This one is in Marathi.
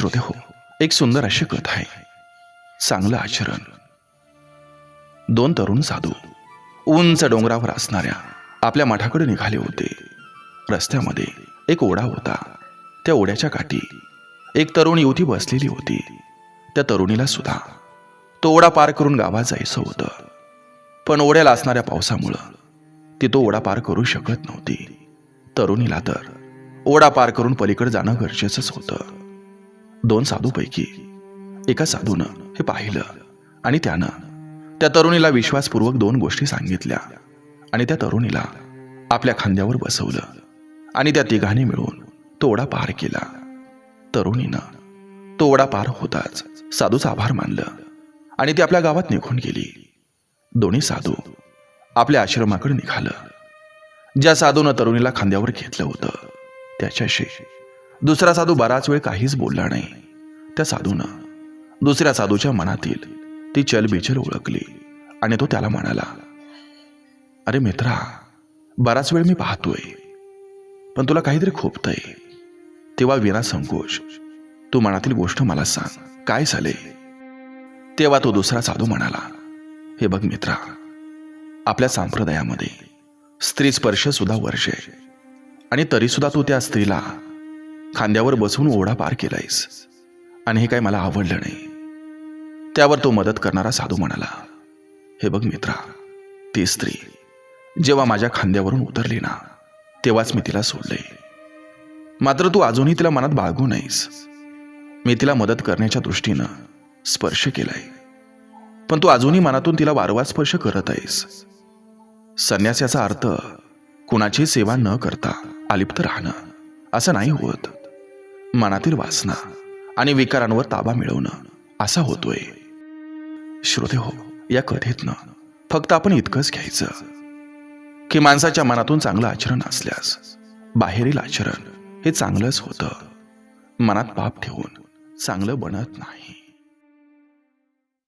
श्रोते हो. एक सुंदर अशी कथा आहे. चांगलं आचरण. दोन तरुण साधू उंच डोंगरावर असणाऱ्या आपल्या मठाकडे निघाले होते. रस्त्यामध्ये एक ओढा होता. त्या ओढ्याच्या काठी एक तरुण युवती बसलेली होती. त्या तरुणीला सुद्धा तो ओढा पार करून गावात जायचं होतं. पण ओढ्याला असणाऱ्या पावसामुळं ती तो ओढा पार करू शकत नव्हती. तरुणीला तर ओढा पार करून पलीकडे जाणं गरजेचंच होतं. दोन साधूपैकी एका साधूनं हे पाहिलं आणि त्यानं त्या तरुणीला विश्वासपूर्वक दोन गोष्टी सांगितल्या आणि त्या तरुणीला आपल्या खांद्यावर बसवलं आणि त्या तिघांनी मिळून तो ओढा पार केला. तरुणीनं तो ओढा पार होताच साधूचा आभार मानलं आणि ती आपल्या गावात निघून गेली. दोन्ही साधू आपल्या आश्रमाकडे निघालं. ज्या साधूनं तरुणीला खांद्यावर घेतलं होतं त्याच्याशी दुसरा साधू बराच वेळ काहीच बोलला नाही. त्या साधूनं दुसऱ्या साधूच्या मनातील ती चलबिचल ओळखली आणि तो त्याला म्हणाला अरे मित्रा बराच वेळ मी पाहतोय पण तुला काहीतरी खोपतंय. तेव्हा विना संकोच तू मनातील गोष्ट मला सांग काय झाले? तेव्हा तो दुसरा साधू म्हणाला हे बघ मित्रा आपल्या संप्रदायामध्ये स्त्री स्पर्श सुद्धा वर्ष आहे आणि तरी सुद्धा तू त्या स्त्रीला खांद्यावर बसून ओढा पार केलायस. आणि हे काय मला आवडलं नाही. त्यावर तो मदत करणारा साधू म्हणाला हे बघ मित्रा ती स्त्री जेव्हा माझ्या खांद्यावरून उतरली ना तेव्हाच मी तिला सोडले. मात्र तू अजूनही तिला मनात बाळगू नाहीस मी तिला मदत करण्याच्या दृष्टीनं स्पर्श केलाय. पण तू अजूनही मनातून तिला वारंवार स्पर्श करत आहेस. संन्यासाचा अर्थ कुणाची सेवा न करता अलिप्त राहणं असं नाही होत. मनातील वासना आणि विकारांवर ताबा मिळवणं असा होतोय. श्रोते हो या कथेतनं फक्त आपण इतकंच घ्यायचं. की माणसाच्या मनातून चांगलं आचरण असल्यास बाहेरील आचरण हे चांगलंच होतं. मनात पाप ठेवून चांगलं बनत नाही.